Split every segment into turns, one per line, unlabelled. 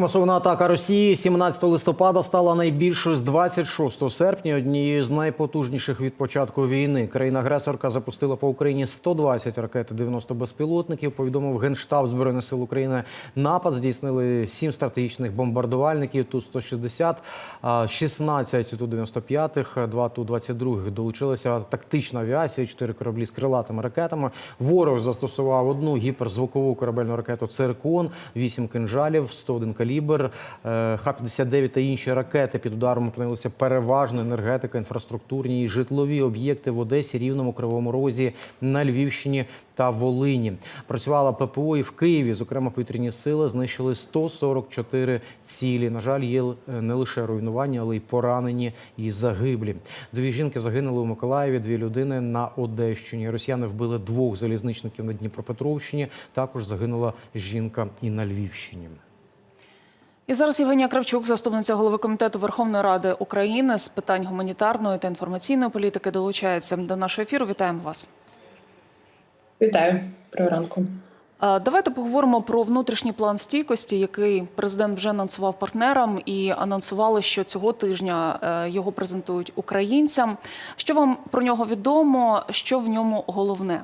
Масована атака Росії 17 листопада стала найбільшою з 26 серпня, однією з найпотужніших від початку війни. Країна-агресорка запустила по Україні 120 ракет і 90 безпілотників. Повідомив генштаб збройних сил України. Напад здійснили 7 стратегічних бомбардувальників. Ту 160 а 16 ту 95 2 ту 22 Долучилася тактична авіація, 4 кораблі з крилатими ракетами. Ворог застосував одну гіперзвукову корабельну ракету Циркон, 8 кинжалів, 101 калібр, е, Х-59 та інші ракети під ударом опинилися переважно енергетика, інфраструктурні і житлові об'єкти в Одесі, Рівному, Кривому Розі, на Львівщині та Волині. Працювала ППО і в Києві. Зокрема, повітряні сили знищили 144 цілі. На жаль, є е, не лише руйнування, але й поранені і загиблі. Дві жінки загинули у Миколаєві, дві людини на Одещині. Росіяни вбили двох залізничників на Дніпропетровщині. Також загинула жінка і на Львівщині.
І зараз Євгенія Кравчук, заступниця голови комітету Верховної Ради України з питань гуманітарної та інформаційної політики, долучається до нашого ефіру. Вітаємо вас.
Вітаю про ранку.
Давайте поговоримо про внутрішній план стійкості, який президент вже анонсував партнерам, і анонсували, що цього тижня е, його презентують українцям. Що вам про нього відомо? Що в ньому головне?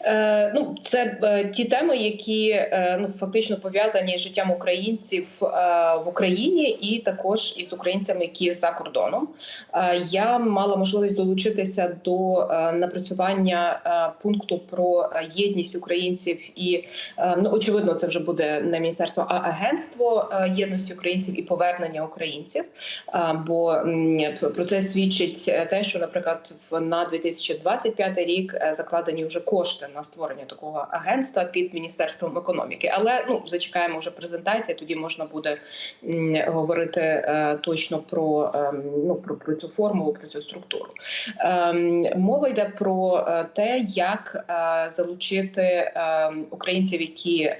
Е, ну, це е, ті теми, які е, ну фактично пов'язані з життям українців в Україні, і також із українцями, які за кордоном. Я мала можливість долучитися до напрацювання пункту про єдність українців, і ну очевидно, це вже буде не міністерство, а агентство єдності українців і повернення українців. Бо про це свідчить те, що, наприклад, в на 2025 рік закладені вже кошти на створення такого агентства під міністерством економіки. Але ну зачекаємо вже презентації. Тоді можна буде говорити е, точно про, ем, ну, про, про цю формулу, про цю структуру. Ем, мова йде про е, те, як е, залучити українців, які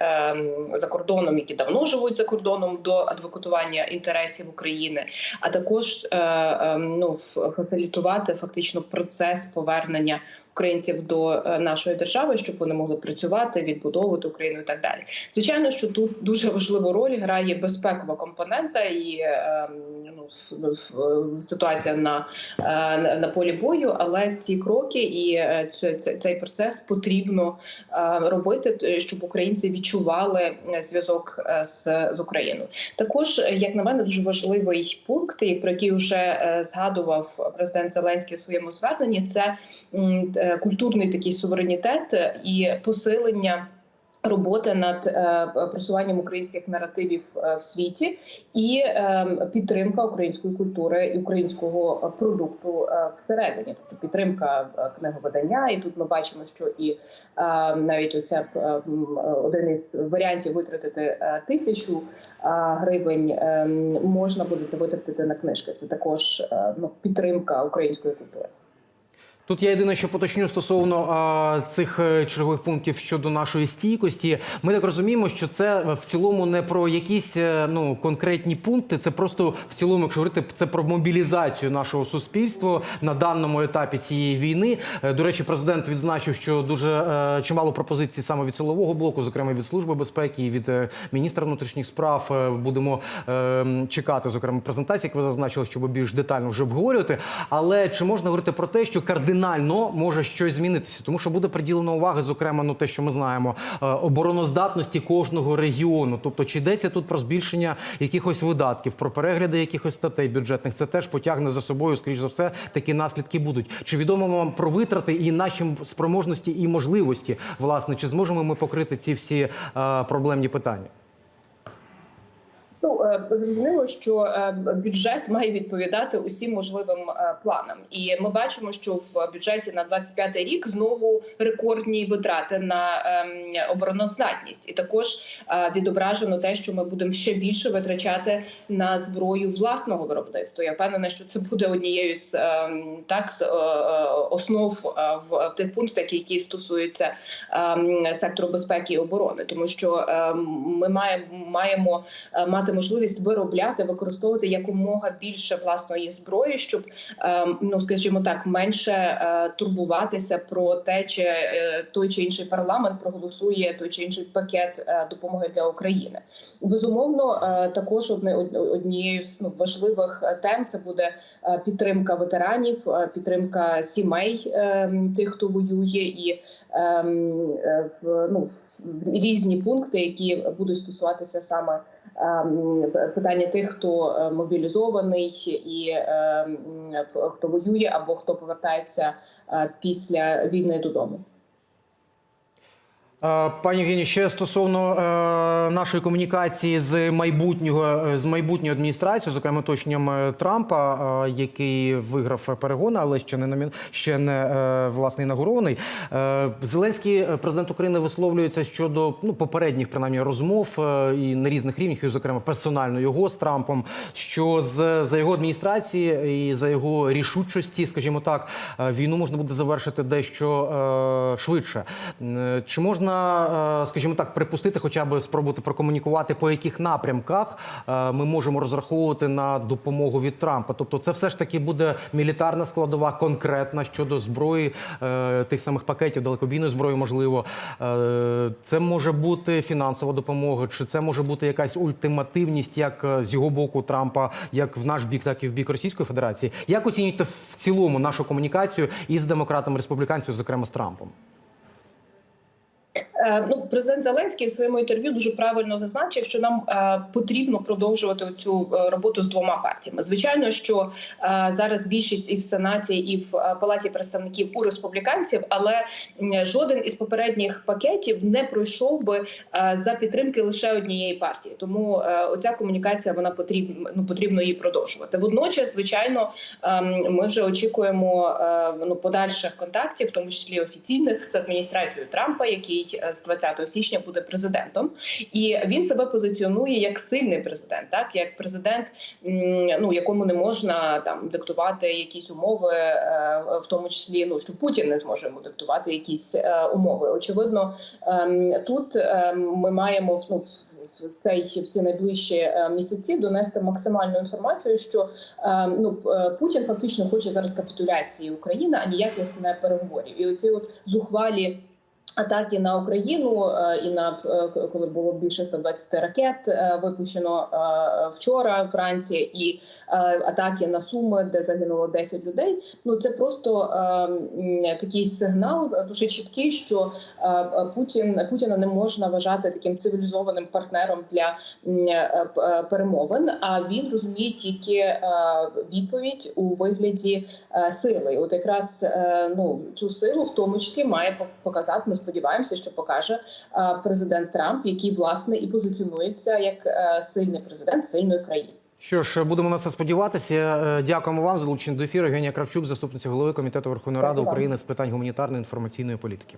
за кордоном, які давно живуть за кордоном, до адвокатування інтересів України, а також е, ем, ну, фасилітувати фактично процес повернення українців до е, нашої держави, щоб вони могли працювати, відбудовувати Україну і так далі. Звичайно, що тут дуже важливу роль грає безпекова компонента і е, ну, в- ситуація на, е, на, на полі бою. Але ці кроки і е, це- це- цей процес потрібно е, робити, е, щоб українці відчували е, зв'язок е, з, з Україною. Також, е, як на мене, дуже важливий пункт, про який вже е, згадував президент Зеленський у своєму зверненні, це е, культурний такий суверенітет е, і посилення. Роботи над е, просуванням українських наративів е, в світі і е, підтримка української культури і українського продукту е, всередині, тобто підтримка е, книговидання. І тут ми бачимо, що і е, навіть оця е, один із варіантів витратити е, тисячу е, гривень е, можна буде це витратити на книжки. Це також е, ну, підтримка української культури.
Тут я єдине, що поточню стосовно а, цих е, чергових пунктів щодо нашої стійкості. Ми так розуміємо, що це в цілому не про якісь е, ну конкретні пункти. Це просто в цілому, якщо говорити, це про мобілізацію нашого суспільства на даному етапі цієї війни. Е, До речі, президент відзначив, що дуже е, чимало пропозицій саме від силового блоку, зокрема від служби безпеки і від міністра внутрішніх справ. Будемо м, чекати, зокрема, презентації, як ви зазначили, щоб більш детально вже обговорювати. Але чи можна говорити про те, що кардинально може щось змінитися? Тому що буде приділено уваги, зокрема, ну те, що ми знаємо, е, обороноздатності кожного регіону. Тобто, чи йдеться тут про збільшення якихось видатків, про перегляди якихось статей бюджетних? Це теж потягне за собою, скоріш за все, такі наслідки будуть. Чи відомо вам про витрати і наші спроможності і можливості? Власне, чи зможемо ми покрити ці всі е, проблемні питання?
Ну зрозуміло, що е, бюджет має відповідати усім можливим е, планам, і ми бачимо, що в бюджеті на 25 рік знову рекордні витрати на ем, обороноздатність, і також е, відображено те, що ми будемо ще більше витрачати на зброю власного виробництва. Я впевнена, що це буде однією з ем, так з е, е, основ е, в тих пунктах, які стосуються ем, сектору безпеки і оборони, тому що ми маємо маємо е, мати можливість можливість виробляти, використовувати якомога більше власної зброї, щоб е, ну скажімо так, менше е, турбуватися про те, чи е, той чи інший парламент проголосує той чи інший пакет е, допомоги для України. Безумовно, також одне од- однією з ну, важливих тем це буде підтримка ветеранів, підтримка сімей е, тих, хто воює, і ем, ну, різні пункти, які будуть стосуватися саме ем, питання тих, хто е, мобілізований і ем, в- хто воює або хто повертається е, після війни додому.
Е, Пані Євгенію, ще стосовно е, нашої комунікації з майбутнього е, з майбутньою адміністрацією, зокрема точенням е, Трампа, е, який виграв перегони, але ще не номін... ще не е, власне інаугурований. Е, Зеленський, президент України, висловлюється щодо ну попередніх принаймні розмов е, і на різних рівнях, і зокрема персонально його з Трампом. Що з за його адміністрації і за його рішучості, скажімо так, війну можна буде завершити дещо е, швидше. Чи можна, е, скажімо так, припустити, хоча б спробувати прокомунікувати, по яких напрямках е, ми можемо розраховувати на допомогу від Трампа? Тобто, це все ж таки буде мілітарна складова, конкретна щодо зброї, е, тих самих пакетів далекобійної зброї, можливо. Це може бути фінансова допомога, чи це може бути якась ультимативність, як з його боку Трампа, як в наш бік, так і в бік Російської Федерації. Як оцінюєте в цілому нашу комунікацію із демократами республіканцями, зокрема з Трампом?
Е, Ну, президент Зеленський в своєму інтерв'ю дуже правильно зазначив, що нам е, потрібно продовжувати цю роботу з двома партіями. Звичайно, що е, зараз більшість і в сенаті, і в е, палаті представників у республіканців, але жоден із попередніх пакетів не пройшов би е, за підтримки лише однієї партії. Тому е, оця комунікація вона потрібна ну, потрібно її продовжувати. Водночас, звичайно, ем, ми вже очікуємо е, ну подальших контактів, в тому числі офіційних з адміністрацією Трампа, який е, з 20 січня буде президентом, і він себе позиціонує як сильний президент, так як президент, ну якому не можна там диктувати якісь умови, е, в тому числі ну що Путін не зможе йому диктувати якісь е, умови. Очевидно, ем, тут ем, ми маємо ну, в цей в ці найближчі е, місяці донести максимальну інформацію, що е, ну е, Путін фактично хоче зараз капітуляції України, а ніяких не переговорів. І оці от зухвалі. Атаки на Україну е, і на е, коли було більше 120 ракет е, випущено вчора в Франції, і атаки на Суми, де загинуло 10 людей. Ну це просто такий сигнал дуже чіткий, що Путін Путіна не можна вважати таким цивілізованим партнером для перемовин. А він розуміє тільки відповідь у вигляді сили. От якраз ну цю силу в тому числі має пок- показати. Сподіваємося, що покаже е, президент Трамп, який власне і позиціонується як е, сильний президент сильної країни.
Що ж, будемо на це сподіватися. Е, Дякуємо вам за долучення до ефіру. Євгенія Кравчук, заступниця голови комітету Верховної Ради України з питань гуманітарної інформаційної політики.